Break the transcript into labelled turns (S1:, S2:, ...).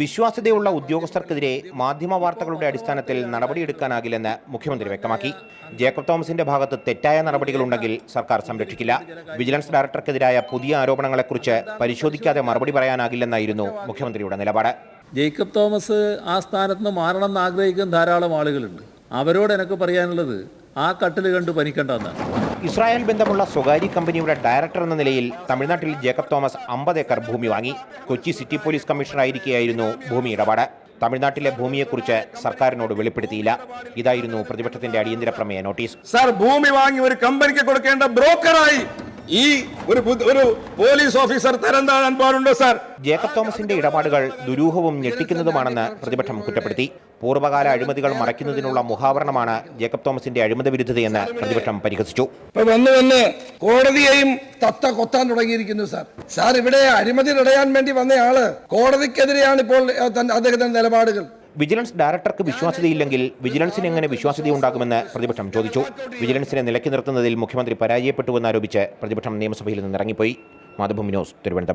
S1: വിശ്വാസ്യതയുള്ള ഉദ്യോഗസ്ഥർക്കെതിരെ മാധ്യമ വാർത്തകളുടെ അടിസ്ഥാനത്തിൽ നടപടിയെടുക്കാനാകില്ലെന്ന് മുഖ്യമന്ത്രി വ്യക്തമാക്കി. ജേക്കബ് തോമസിന്റെ ഭാഗത്ത് തെറ്റായ നടപടികളുണ്ടെങ്കിൽ സർക്കാർ സംരക്ഷിക്കില്ല. വിജിലൻസ് ഡയറക്ടർക്കെതിരായ പുതിയ ആരോപണങ്ങളെക്കുറിച്ച് പരിശോധിക്കാതെ മറുപടി പറയാനാകില്ലെന്നായിരുന്നു മുഖ്യമന്ത്രിയുടെ നിലപാട്.
S2: ജേക്കബ് തോമസ് ആ സ്ഥാനത്ത് നിന്ന് മാറണം എന്ന് ആഗ്രഹിക്കുന്ന ധാരാളം ആളുകളുണ്ട്. അവരോട് എനിക്ക് പറയാനുള്ളത് ആ കട്ടിൽ കണ്ട് പനിക്കണ്ടെന്നാണ്
S1: ഇസ്രായേൽ ബന്ധമുള്ള സ്വകാര്യ കമ്പനിയുടെ ഡയറക്ടർ എന്ന നിലയിൽ തമിഴ്നാട്ടിൽ ജേക്കബ് തോമസ് അമ്പത് ഏക്കർ ഭൂമി വാങ്ങി. കൊച്ചി സിറ്റി പോലീസ് കമ്മീഷണറായിരിക്കെയായിരുന്നു ഭൂമി ഇടപാട്. തമിഴ്നാട്ടിലെ ഭൂമിയെക്കുറിച്ച് സർക്കാരിനോട് വെളിപ്പെടുത്തിയില്ല. ഇതായിരുന്നു പ്രതിപക്ഷത്തിന്റെ അടിയന്തര പ്രമേയ നോട്ടീസ്.
S3: സർ ഭൂമി വാങ്ങി ഒരു കമ്പനിക്ക് കൊടുക്കേണ്ട ബ്രോക്കറായി. ഈ ഒരു ഒരു പോലീസ് ഓഫീസർ തരം താഴാൻ പാടുണ്ടോ സാർ?
S1: ജേക്കബ് തോമസിന്റെ ഇടപാടുകൾ ദുരൂഹവും ഞെട്ടിക്കുന്നതുമാണെന്ന് പ്രതിപക്ഷം കുറ്റപ്പെടുത്തി. പൂർവകാല അഴിമതികൾ മറയ്ക്കുന്നതിനുള്ള മുഖാവരണമാണ് ജേക്കബ് തോമസിന്റെ അഴിമതി വിരുദ്ധതയെന്ന് പ്രതിപക്ഷം പരിഹസിച്ചു.
S4: വന്ന് വന്ന് കോടതിയെയും തത്ത കൊത്താൻ തുടങ്ങിയിരിക്കുന്നു സാർ. സാർ ഇവിടെ അഴിമതി തടയാൻ വേണ്ടി വന്നയാൾ കോടതിക്കെതിരെയാണ് ഇപ്പോൾ അദ്ദേഹത്തിന്റെ നിലപാടുകൾ.
S1: വിജിലൻസ് ഡയറക്ടർക്ക് വിശ്വാസ്യതയില്ലെങ്കിൽ വിജിലൻസിന് എങ്ങനെ വിശ്വാസ്യത വിശ്വാസ്യതയുണ്ടാകുമെന്ന് പ്രതിപക്ഷം ചോദിച്ചു. വിജിലൻസിനെ നിലയ്ക്ക് നിർത്തുന്നതിൽ മുഖ്യമന്ത്രി പരാജയപ്പെട്ടുവെന്നാരോപിച്ച് പ്രതിപക്ഷം നിയമസഭയിൽ നിന്ന് ഇറങ്ങിപ്പോയി മാതൃഭൂമി ന്യൂസ് തിരുവനന്തപുരം.